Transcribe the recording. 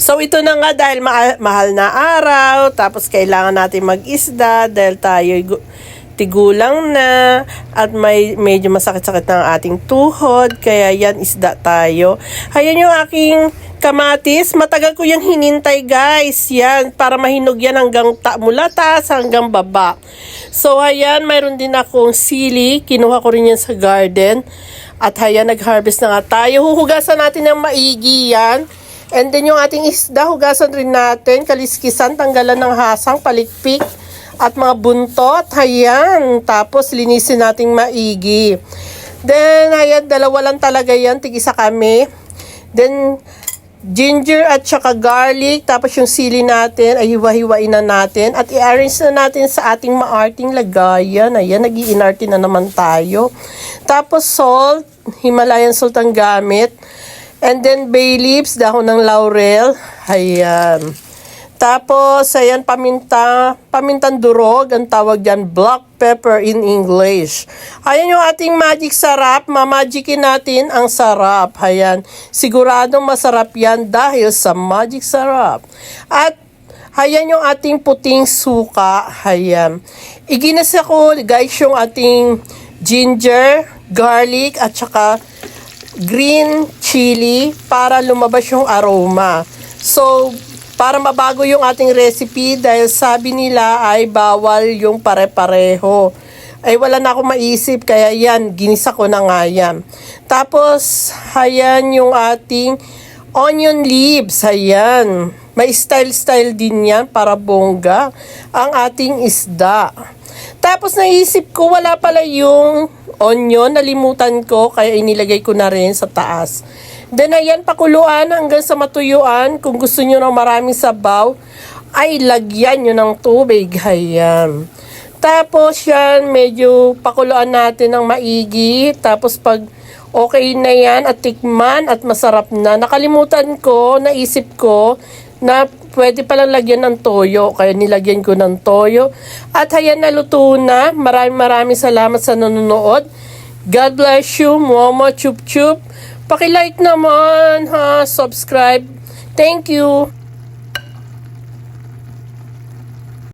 So ito na nga dahil ma- mahal na araw, tapos kailangan natin mag-isda dahil tayo tigulang na at may medyo masakit-sakit ang ating tuhod kaya yan isda tayo. Ayan yung aking kamatis. Matagal ko yung hinintay guys. Yan para mahinog yan hanggang ta- mula taas hanggang baba. So ayan mayroon din akong sili. Kinuha ko rin yan sa garden. At ayan nag-harvest na nga tayo. Huhugasan natin ng maigi yan and then yung ating isda hugasan rin natin kaliskisan tanggalan ng hasang palikpik at mga buntot. Ayan. Tapos, linisin nating maigi. Then, ayan, dalawa lang talaga yan. Tigisa kami. Then, ginger at saka garlic. Tapos, yung sili natin, ay hiwa-hiwain na natin. At i-arrange na natin sa ating maarting lagayan. Ayan, nag na naman tayo. Tapos, salt. Himalayan salt ang gamit. And then, bay leaves, dahon ng laurel. Ayan. Tapos, ayan, paminta, pamintang durog, ang tawag dyan, black pepper in English. Ayan yung ating magic sarap, mamagikin natin ang sarap. Ayan, siguradong masarap yan dahil sa magic sarap. At, ayan yung ating puting suka, ayan. Iginas ako, guys, yung ating ginger, garlic, at saka green chili para lumabas yung aroma. So, para mabago yung ating recipe dahil sabi nila ay bawal yung pare-pareho. Ay wala na akong maisip kaya yan, ginisa ko na nga yan. Tapos, ayan yung ating onion leaves, ayan. May style-style din yan para bongga ang ating isda. Tapos naisip ko wala pala yung onion, nalimutan ko kaya inilagay ko na rin sa taas. Then ayan, pakuluan hanggang sa matuyuan. Kung gusto nyo ng maraming sabaw, ay lagyan nyo ng tubig. Ayan. Tapos yan, medyo pakuluan natin ng maigi. Tapos pag okay na yan at tikman at masarap na, nakalimutan ko, naisip ko, na pwede palang lagyan ng toyo. Kaya nilagyan ko ng toyo. At ayan, naluto na. Maraming maraming salamat sa nanonood. God bless you, Momo Chup Chup. Paki-like naman, ha, subscribe. Thank you.